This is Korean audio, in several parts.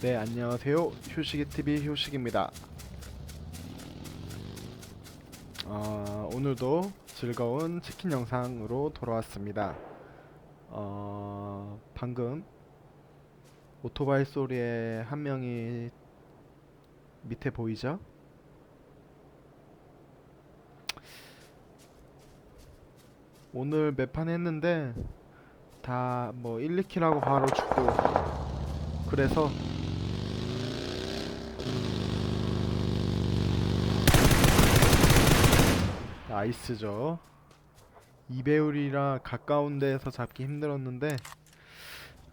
네, 안녕하세요. 휴식이TV 휴식입니다. 어, 오늘도 즐거운 치킨 영상으로 돌아왔습니다. 어, 방금 오토바이 소리에 한 명이 밑에 보이죠? 오늘 몇 판 했는데 다 뭐 1, 2킬하고 바로 죽고 그래서 나이스죠. 이배율이라 가까운 데에서 잡기 힘들었는데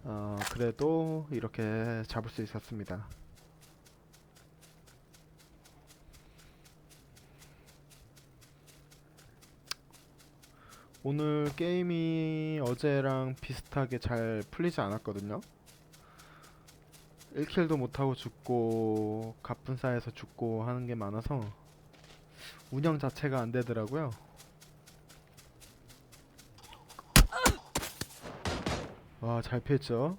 어, 그래도 이렇게 잡을 수 있었습니다. 오늘 게임이 어제랑 비슷하게 잘 풀리지 않았거든요. 1킬도 못하고 죽고 갑분싸에서 죽고 하는 게 많아서 운영 자체가 안 되더라고요. 와, 잘 피했죠?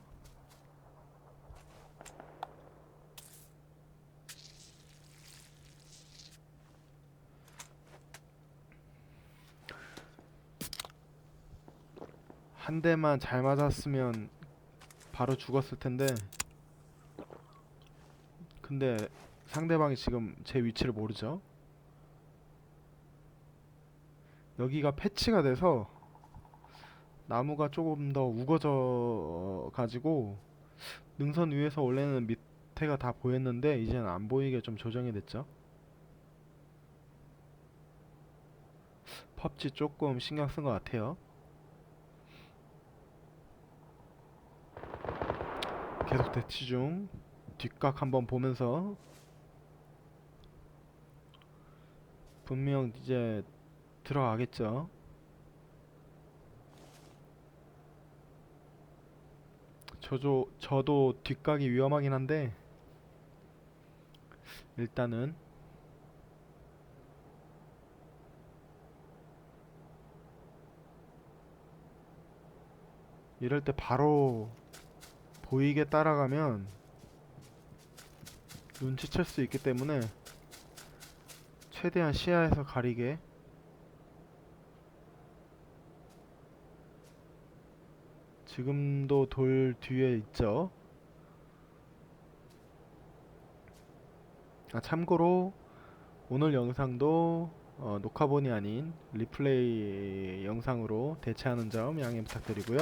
한 대만 잘 맞았으면 바로 죽었을 텐데 근데 상대방이 지금 제 위치를 모르죠? 여기가 패치가 돼서 나무가 조금 더 우거져 가지고 능선 위에서 원래는 밑에가 다 보였는데 이제는 안 보이게 좀 조정이 됐죠. 펍지 조금 신경 쓴 것 같아요. 계속 대치 중 뒷각 한번 보면서 분명 이제 들어가겠죠. 저도 저도 뒷각이 위험하긴 한데 일단은 이럴 때 바로 보이게 따라가면 눈치챌 수 있기 때문에 최대한 시야에서 가리게 지금도 돌 뒤에 있죠. 아, 참고로 오늘 영상도 어, 녹화본이 아닌 리플레이 영상으로 대체하는 점 양해 부탁드리고요.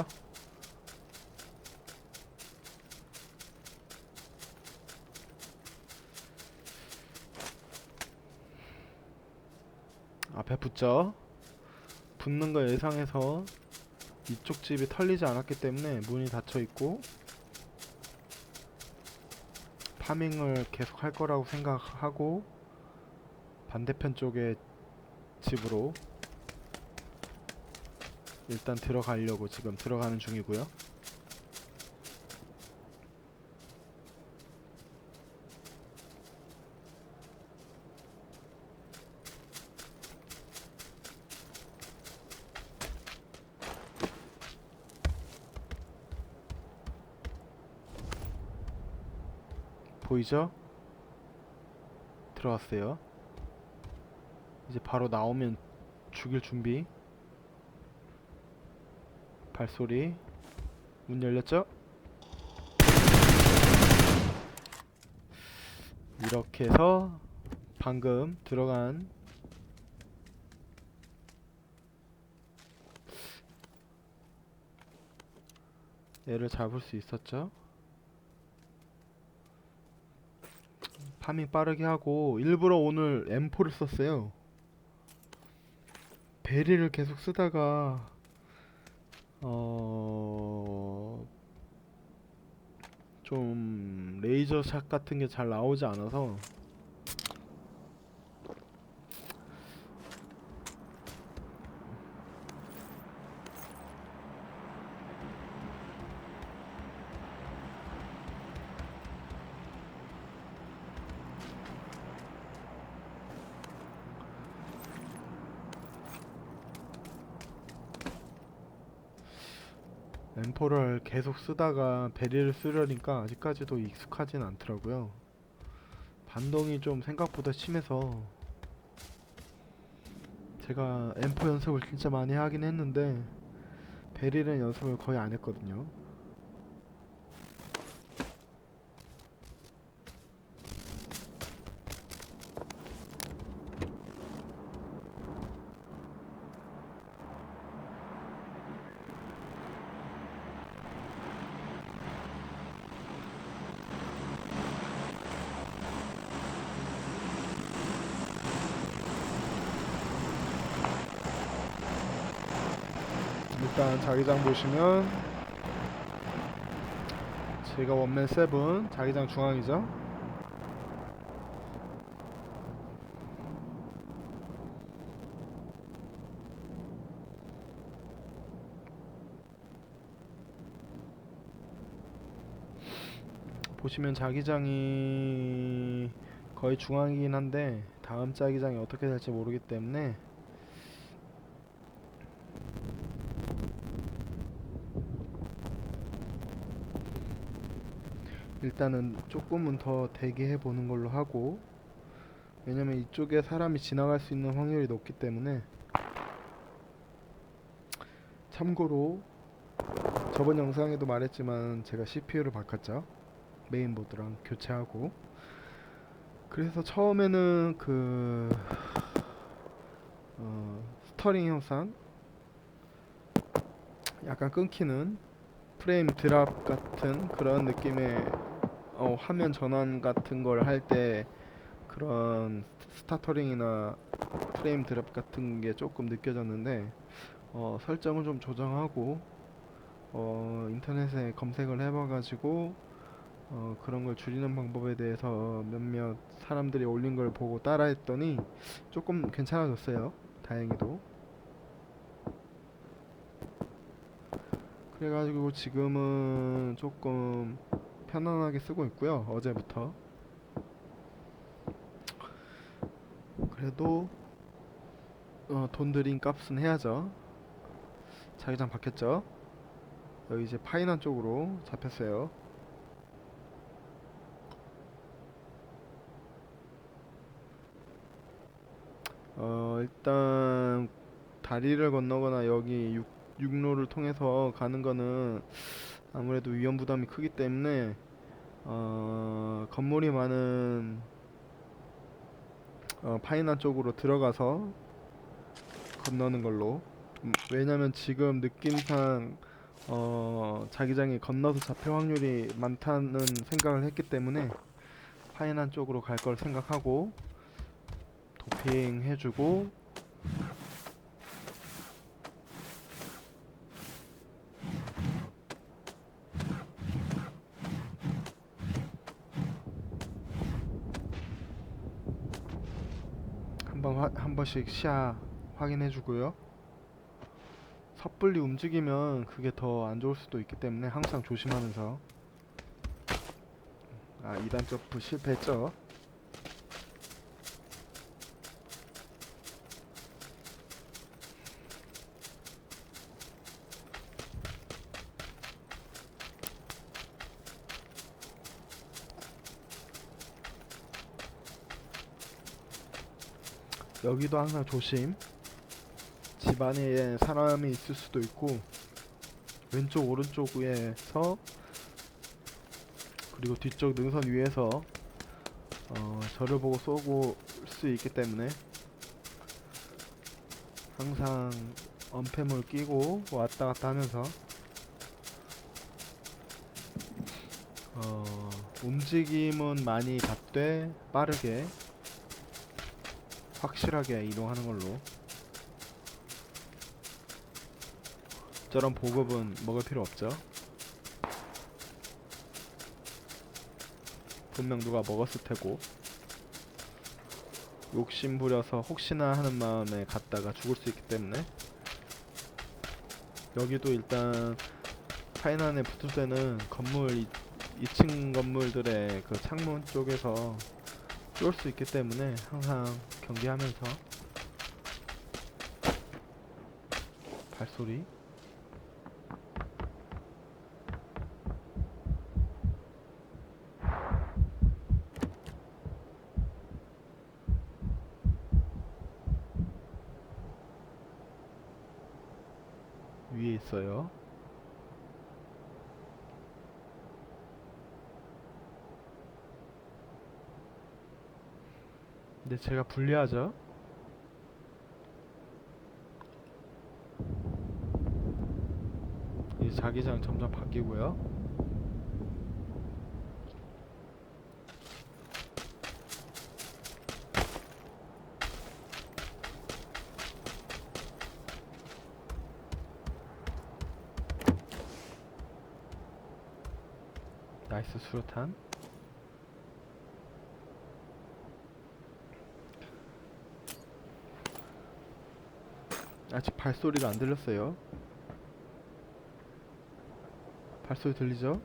앞에 붙죠. 붙는 거 예상해서 이쪽 집이 털리지 않았기 때문에 문이 닫혀 있고 파밍을 계속 할 거라고 생각하고 반대편 쪽의 집으로 일단 들어가려고 지금 들어가는 중이고요. 보이죠? 들어왔어요. 이제 바로 나오면 죽일 준비. 발소리. 문 열렸죠? 이렇게 해서 방금 들어간 얘를 잡을 수 있었죠? 파밍 빠르게 하고 일부러 오늘 M4를 썼어요. 베리를 계속 쓰다가 어... 좀 레이저 샷 같은 게 잘 나오지 않아서 M4를 계속 쓰다가 베리를 쓰려니까 아직까지도 익숙하진 않더라고요. 반동이 좀 생각보다 심해서 제가 M4 연습을 진짜 많이 하긴 했는데 베리는 연습을 거의 안 했거든요. 일단 자기장 보시면 제가 원맨 세븐 자기장 중앙이죠. 보시면 자기장이 거의 중앙이긴 한데 다음 자기장이 어떻게 될지 모르기 때문에 일단은 조금은 더 대기해 보는 걸로 하고 왜냐면 이쪽에 사람이 지나갈 수 있는 확률이 높기 때문에 참고로 저번 영상에도 말했지만 제가 CPU를 바꿨죠. 메인보드랑 교체하고. 그래서 처음에는 그 어, 스터링 현상 약간 끊기는 프레임 드랍 같은 그런 느낌의 어, 화면 전환 같은 걸 할 때 그런 스타터링이나 프레임 드랍 같은 게 조금 느껴졌는데 어, 설정을 좀 조정하고 어, 인터넷에 검색을 해봐가지고 어, 그런 걸 줄이는 방법에 대해서 몇몇 사람들이 올린 걸 보고 따라했더니 조금 괜찮아졌어요. 다행히도. 그래가지고 지금은 조금 편안하게 쓰고 있고요. 어제부터. 그래도 어, 돈 들인 값은 해야죠. 자기장 바뀌었죠. 여기 이제 파이난 쪽으로 잡혔어요. 어, 일단 다리를 건너거나 여기 육, 육로를 통해서 가는 거는 아무래도 위험 부담이 크기 때문에 어, 건물이 많은 어, 파이난 쪽으로 들어가서 건너는 걸로. 음, 왜냐면 지금 느낌상 어, 자기장이 건너서 잡힐 확률이 많다는 생각을 했기 때문에 파이난 쪽으로 갈 걸 생각하고 도핑 해주고 한번 화- 한 번씩 시야 확인해 주고요. 섣불리 움직이면 그게 더 안 좋을 수도 있기 때문에 항상 조심하면서 아 2단 점프 실패했죠. 여기도 항상 조심. 집 안에 사람이 있을 수도 있고 왼쪽 오른쪽에서 그리고 뒤쪽 능선 위에서 어, 저를 보고 쏘고 수 있기 때문에 항상 언패물 끼고 왔다 갔다 하면서 어, 움직임은 많이 갖되 빠르게 확실하게 이동하는 걸로. 저런 보급은 먹을 필요 없죠? 분명 누가 먹었을 테고. 욕심 부려서 혹시나 하는 마음에 갔다가 죽을 수 있기 때문에. 여기도 일단 파이난에 붙을 때는 건물 2, 층 건물들의 그 창문 쪽에서 쏠수 있기 때문에 항상 경계하면서 발소리. 위에 있어요. 근데 제가 불리하죠? 이제 자기장 점점 바뀌고요. 나이스 수류탄. 아직 발소리가 안 들렸어요. 발소리 들리죠?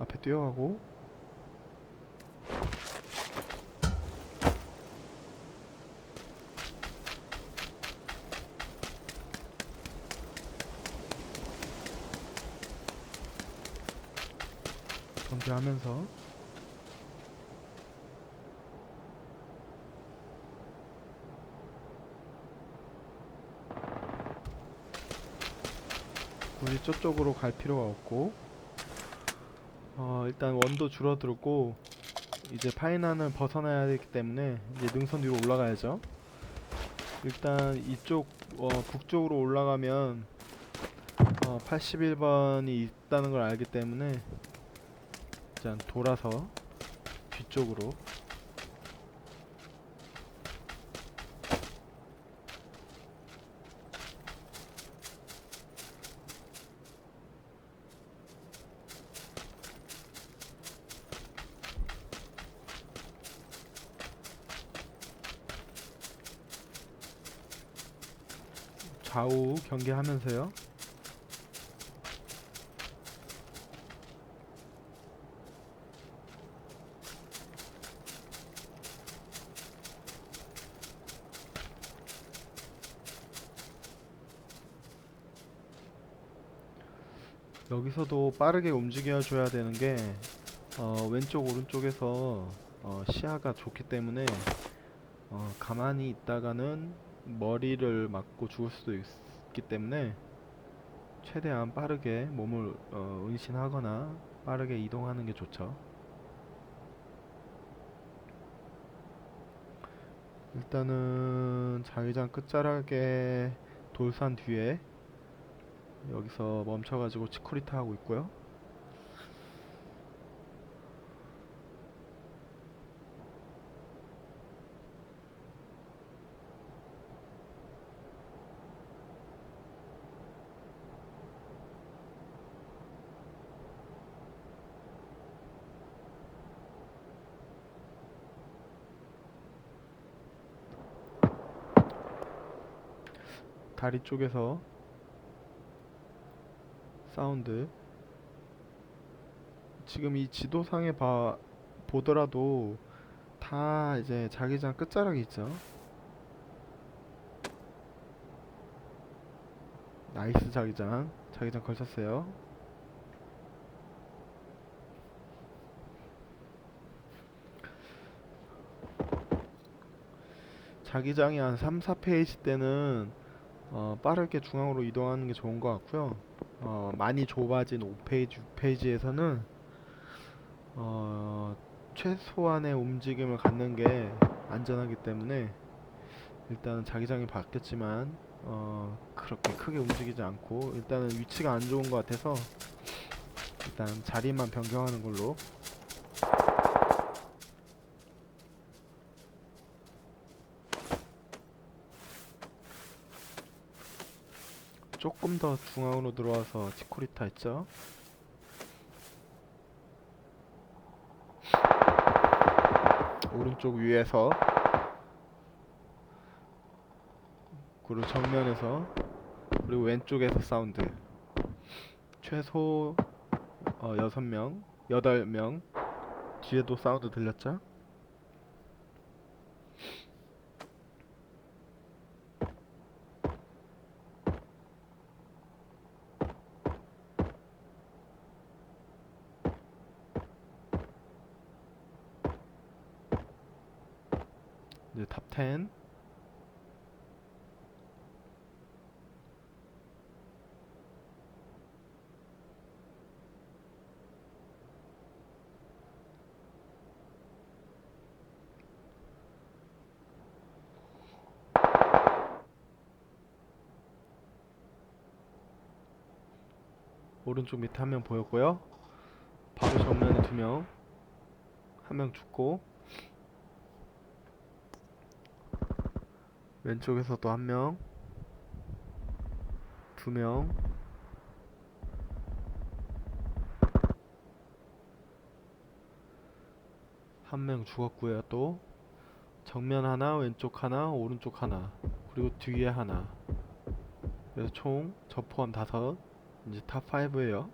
앞에 뛰어가고 경기하면서. 굳이 저쪽으로 갈 필요가 없고 어 일단 원도 줄어들고 이제 파이난을 벗어나야 되기 때문에 이제 능선 위로 올라가야죠. 일단 이쪽 어 북쪽으로 올라가면 어 81번이 있다는 걸 알기 때문에 일단 돌아서 뒤쪽으로 좌우 경계하면서요. 여기서도 빠르게 움직여 줘야 되는 게 어, 왼쪽 오른쪽에서 어, 시야가 좋기 때문에 어, 가만히 있다가는 머리를 맞고 죽을 수도 있기 때문에 최대한 빠르게 몸을 어, 은신하거나 빠르게 이동하는 게 좋죠. 일단은 자기장 끝자락에 돌산 뒤에 여기서 멈춰가지고 치코리타 하고 있고요. 다리 쪽에서 사운드 지금 이 지도상에 봐 보더라도 다 이제 자기장 끝자락이 있죠. 나이스 자기장 자기장 걸쳤어요. 자기장이 한 3, 4페이지 때는 어, 빠르게 중앙으로 이동하는 게 좋은 것 같고요. 어, 많이 좁아진 5페이지, 6페이지에서는 어, 최소한의 움직임을 갖는 게 안전하기 때문에 일단은 자기장이 바뀌었지만 어, 그렇게 크게 움직이지 않고 일단은 위치가 안 좋은 것 같아서 일단 자리만 변경하는 걸로 조금 더 중앙으로 들어와서 치코리타 했죠. 오른쪽 위에서 그리고 정면에서 그리고 왼쪽에서 사운드 최소 어, 6명 8명 뒤에도 사운드 들렸죠? 이제 탑 10. 오른쪽 밑에 한 명 보였고요. 바로 정면에 두 명. 한 명 죽고 왼쪽에서 또 한 명. 두 명. 한 명 죽었고요. 또 정면 하나, 왼쪽 하나, 오른쪽 하나. 그리고 뒤에 하나. 그래서 총 저 포함 다섯. 이제 탑 5예요.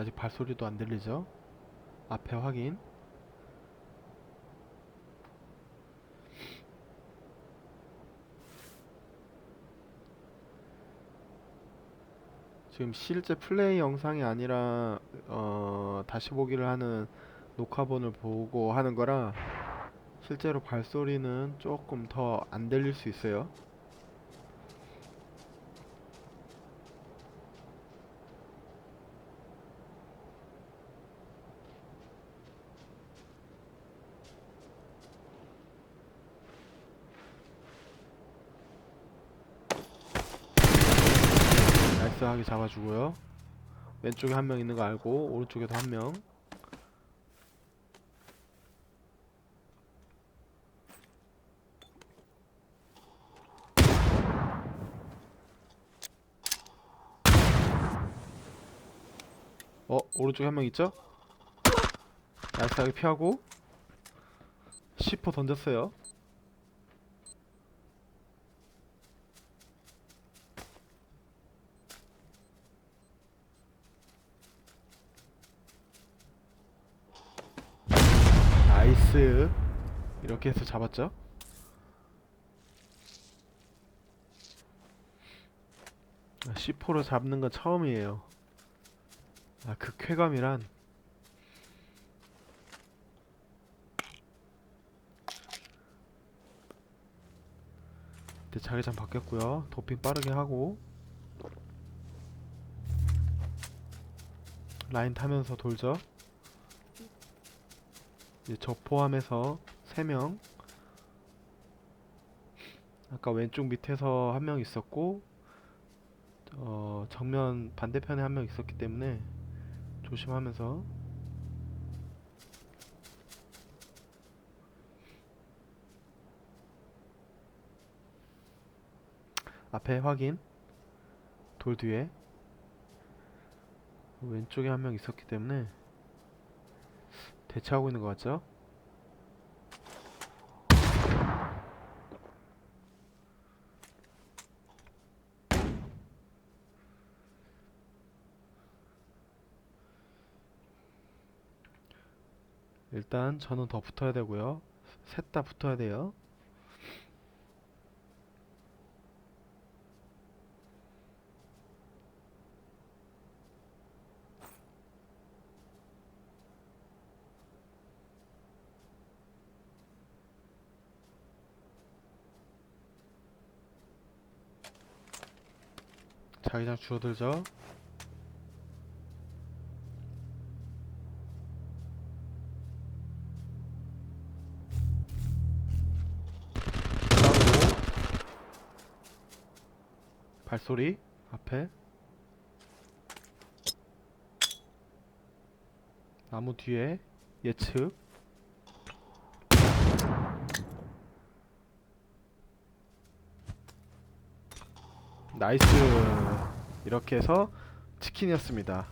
아직 발소리도 안 들리죠? 앞에 확인. 지금 실제 플레이 영상이 아니라 어, 다시 보기를 하는 녹화본을 보고 하는 거라 실제로 발소리는 조금 더 안 들릴 수 있어요. 나이스하게 잡아주고요. 왼쪽에 한 명 있는 거 알고 오른쪽에도 한 명. 어 오른쪽에 한 명 있죠? 나이스하게 피하고 10호 던졌어요. 나이스 이렇게 해서 잡았죠? 아, C4로 잡는 건 처음이에요. 아 그 쾌감이란. 이제 자기장 바뀌었고요. 도핑 빠르게 하고. 라인 타면서 돌죠 저 포함해서 3명. 아까 왼쪽 밑에서 한 명 있었고 어, 정면 반대편에 한 명 있었기 때문에 조심하면서. 앞에 확인. 돌 뒤에. 왼쪽에 한 명 있었기 때문에 대체하고 있는 것 같죠? 일단 저는 더 붙어야 되고요. 셋 다 붙어야 돼요. 자기장 줄어들죠? 발소리 앞에. 나무 뒤에. 예측. 나이스 이렇게 해서 치킨이었습니다